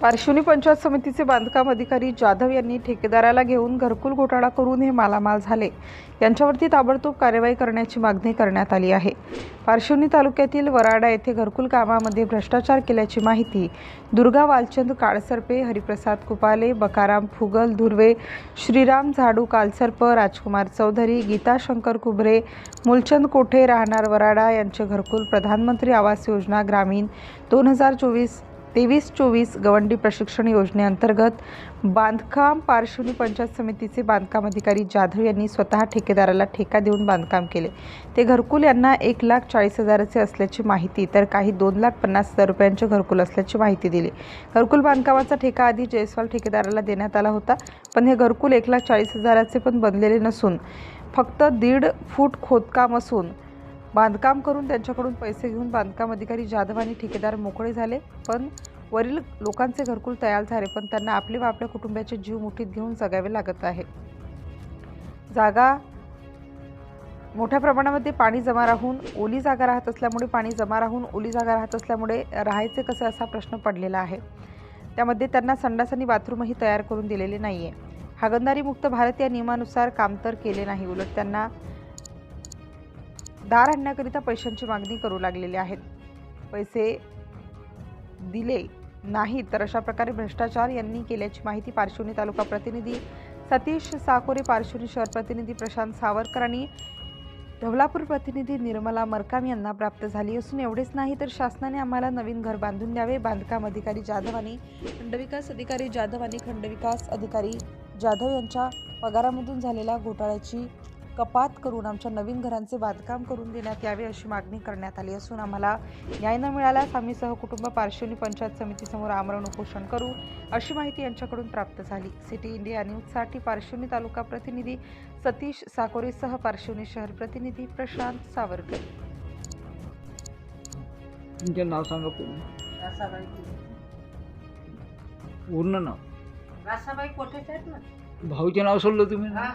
पारशिवनी पंचायत समितीचे बांधकाम अधिकारी जाधव यांनी ठेकेदाराला घेऊन घरकुल घोटाळा करून हे मालामाल झाले. यांच्यावरती ताबडतोब कार्यवाही करण्याची मागणी करण्यात आली आहे. पारशिवनी तालुक्यातील वराडा येथे घरकुल कामामध्ये भ्रष्टाचार केल्याची माहिती दुर्गा वालचंद काळसर्पे हरिप्रसाद कुपाले बकाराम फुगल धुर्वे श्रीराम झाडू कालसर्प राजकुमार चौधरी गीता शंकर कुबरे मूलचंद कोठे राहणार वराडा यांचे घरकुल प्रधानमंत्री आवास योजना ग्रामीण दोन हजार चोवीस तेवीस चोवीस गवंडी प्रशिक्षण योजनेअंतर्गत बांधकाम पार्श्वनी पंचायत समितीचे बांधकाम अधिकारी जाधव यांनी स्वतः ठेकेदाराला ठेका देऊन बांधकाम केले. ते घरकुल यांना एक लाख चाळीस हजाराचे असल्याची माहिती तर काही दोन लाख पन्नास हजार रुपयांचे घरकुल असल्याची माहिती दिली. घरकुल बांधकामाचा ठेका आधी जयस्वाल ठेकेदाराला देण्यात आला होता पण हे घरकुल एक लाख चाळीस हजाराचे पण बनलेले नसून फक्त दीड फूट खोदकाम असून बांधकाम करून त्यांच्याकडून पैसे घेऊन बांधकाम अधिकारी जाधव आणि ठेकेदार मोकळे झाले. पण वरील लोकांचे घरकुल तयार झाले पण त्यांना आपले व आपल्या कुटुंबाचे जीव मुठीत घेऊन जगावे लागत आहे. जागा मोठ्या प्रमाणामध्ये पाणी जमा राहून ओली जागा राहत असल्यामुळे पाणी जमा राहून ओली जागा राहत असल्यामुळे राहायचे कसे असा प्रश्न पडलेला आहे. त्यामध्ये त्यांना संडास आणि बाथरूमही तयार करून दिलेले नाही आहे हागणदारी मुक्त भारत या नियमानुसार काम तर केले नाही उलट त्यांना दार आणण्याकरिता पैशांची मागणी करू लागलेले आहेत. पैसे दिले नाही तर अशा प्रकारे भ्रष्टाचार यांनी केल्याची माहिती पार्श्वनी तालुका प्रतिनिधी सतीश साकोरे पार्श्वनी शहर प्रतिनिधी प्रशांत सावरकर आणि ढवलापूर प्रतिनिधी निर्मला मरकाम यांना प्राप्त झाली. असून एवढेच नाही तर शासनाने आम्हाला नवीन घर बांधून द्यावे. बांधकाम अधिकारी जाधव आणि खंडविकास अधिकारी जाधव आणि खंडविकास अधिकारी जाधव यांच्या पगारामधून झालेल्या घोटाळ्याची कपात करून आमच्या नवीन घरांचे बांधकाम करून देण्यात यावे अशी मागणी करण्यात आली असून आम्हाला न्याय न मिळाल्यास आम्ही सहकुटुंब पार्श्वनी पंचायत समितीसमोर आमरण उपोषण करू अशी माहिती यांच्याकडून प्राप्त झाली. सिटी इंडिया न्यूजसाठी पार्श्वनी तालुका प्रतिनिधी सतीश साकोरेसह पार्श्वनी शहर प्रतिनिधी प्रशांत सावरकर. तुमचं नाव सांगा पूर्ण. रासाबाई पूर्ण नाव. रासाबाई कोठेच आहेत ना? भाऊचे नाव सोडलं तुम्ही? हा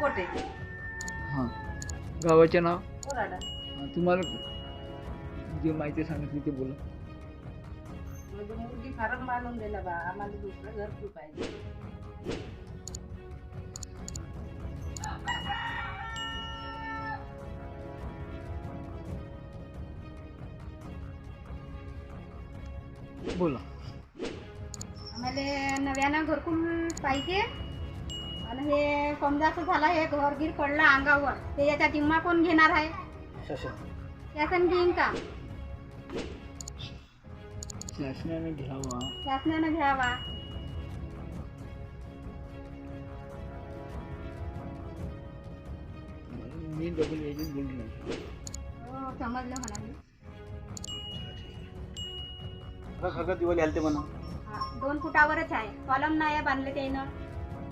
कोठे? हां. गावाचे नाव? कोराडा. हां, तुम्हाला जे माहिती सांगितली ते बोला. म्हणजे मुलगी बांधून दिला बा आम्हाला दुसरं घर पाहिजे. बोला. आम्हाला नव्यानं घरकुल पाहिजे. हे समजा असं झालं हे घर गिर पडलं अंगावर. ते याचा जिम्मा कोण घेणार आहे? शासन. घेईन का? शासनाने घ्यावा. शासनानं घ्यावा. मी डबल एजंट बोललो नाही. हो, समजलं म्हणा मी. दिवाळी आलते म्हणा. हा, दोन फुटावरच आहे. कॉलम नाही बांधले त्यानं.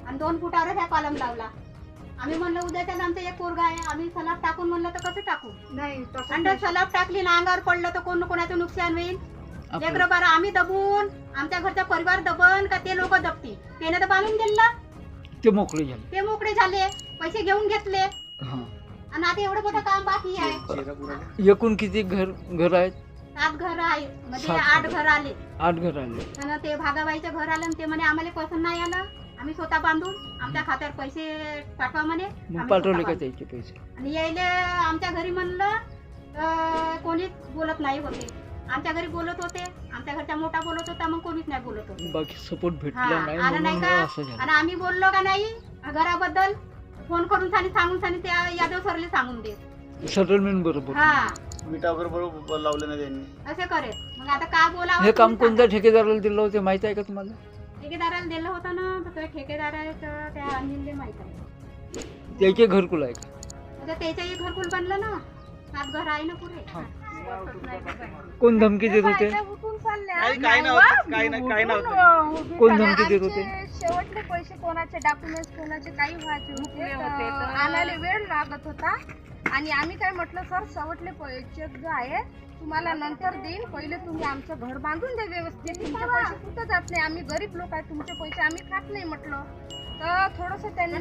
आणि दोन फुटावरच आहे कॉलम लावला. आम्ही म्हणलं उद्याच्याच आमचं एक पोरगा आहे. आम्ही सलाब टाकून म्हणलं तर कसं टाकू? नाही आणि सलाब टाकली ना अंगावर पडलं तर कोण कोणाचं नुकसान होईल? लेकरं बारा आम्ही दबून आमच्या घरचा परिवार दबन का ते लोक दबतील? त्याने तर बांधून दिलं. ते मोकळे झाले. ते मोकळे झाले. पैसे घेऊन घेतले. हां. आणि आता एवढं मोठं काम बाकी आहे. एकूण किती घर घर आहेत? सात घर आहे म्हणजे सात आठ घर. घर आले. आठ घर आले. आणि ते भागाबाईचं घर आलं आणि ते म्हणे आम्हाला पसंत नाही आलं. आम्ही स्वतः बांधून आमच्या खात्यावर पैसे पाठवा म्हणे. मग आम्ही पाठवले स्वतः का. त्याचे पैसे? आणि यायले आमच्या घरी म्हणलं कोणीच बोलत नाही होते. आमच्या घरी बोलत होते आमच्या घरचा मोठा बोलत होता मग कोणीच नाही बोलत होते. बाकी सपोर्ट हा, भेटला नाही आलं नाही म्हणून का? असं झालं. आणि आम्ही बोललो का नाही घराबद्दल फोन करून सांग सांगून सांग त्या यादव सरले सांगून दे. सेटलमेंट बरोबर. हा. बरोबर लावले नाही त्यांनी. असे करे. मग आता काय बोलावं हे काम कोणत्या. ठेकेदाराला दिलं होतं माहिती आहे का तुम्हाला? ठेकेदाराला दिलं होतं ना तर तो ठेकेदार आहे तर त्या अनिलले माहीत आहे. त्याचे घरकुल आहे का? आता त्याच्याही घरकुल बनलं ना सात घर आहे ना पुरे. कोण धमकी देत होते? नव्हतं नाही नव्हतं कोण धमकी देत होते? शेवटले पैसे कोणाचे डॉक्युमेंट्स कोणाचे काही व्हायचे होते तर आणायला वेळ लागत होता. आणि आम्ही काय म्हटलं सर शेवटले चेक जो आहे तुम्हाला नंतर देईन. पहिले तुम्ही आमचं घर बांधून द्या व्यवस्थित. तुमचे पैसे कुठं जात नाही. आम्ही गरीब लोक आहे. तुमचे पैसे आम्ही खात नाही म्हटलं. तर थोडंसं त्यांनी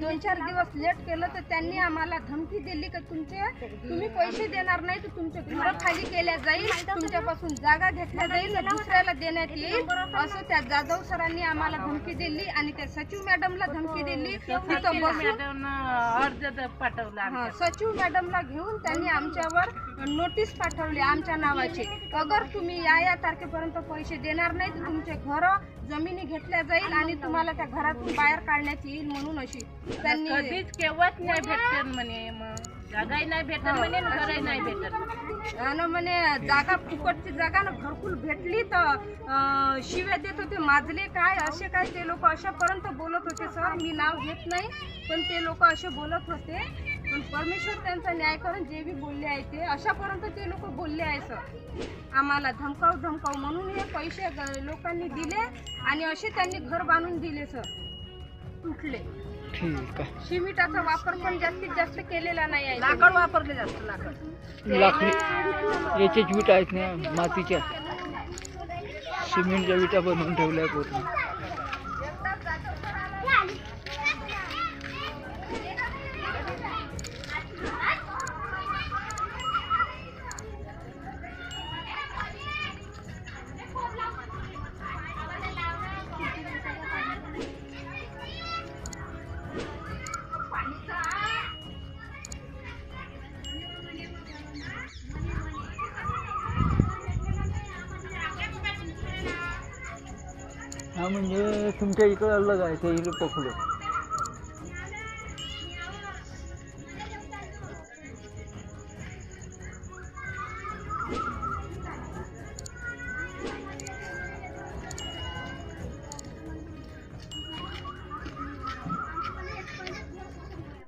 दोन चार दिवस लेट केलं तर त्यांनी आम्हाला धमकी दिली की तुमचे तुम्ही पैसे देणार नाही तर तुमचे घर खाली केल्या जाईल. तुमच्यापासून जागा घेतल्या जाईल. दुसऱ्याला देण्यात येईल. असं त्या जाधव सरांनी आम्हाला धमकी दिली आणि त्या सचिव मॅडमला धमकी दिली. तिथं बसून अर्ज पाठवला सचिव मॅडमला घेऊन त्यांनी आमच्यावर नोटीस पाठवली आमच्या नावाची. अगर तुम्ही या या तारखेपर्यंत पैसे देणार नाही तर तुमचे घर जमिनी घेतल्या जाईल आणि तुम्हाला त्या घरातून बाहेर काढण्यात येईल म्हणून अशी त्यांनी कधीच केव्हाच नाही भेटते म्हणे मग जागाही नाही भेटत म्हणे आणि घरही नाही भेटत. आणि म्हणे जागा फुकटची जागा ना घरकुल भेटली तर अं, शिव्या देत होते माझले काय असे काय ते लोक अशापर्यंत बोलत होते सर मी नाव घेत नाही. पण ते लोक असे बोलत होते पण परमेश्वर त्यांचा न्याय करून जे बी बोलले आहे ते अशापर्यंत ते लोक बोलले आहे सर आम्हाला धमकाव धमकाव म्हणून हे पैसे लोकांनी दिले आणि असे त्यांनी घर बांधून दिले सर तुटले. ठीक आहे. शिमिटाचा वापर पण जास्तीत जास्त केलेला नाही आहे. लाकड वापरले जास्त लाकड. लाकडी. याच्याच विटा आहेत ना मातीच्या. सिमेंटच्या विटा बनवून ठेवल्या पूर्ण हा म्हणजे तुमच्या इकडे अलग आहे ते हिरे पकडे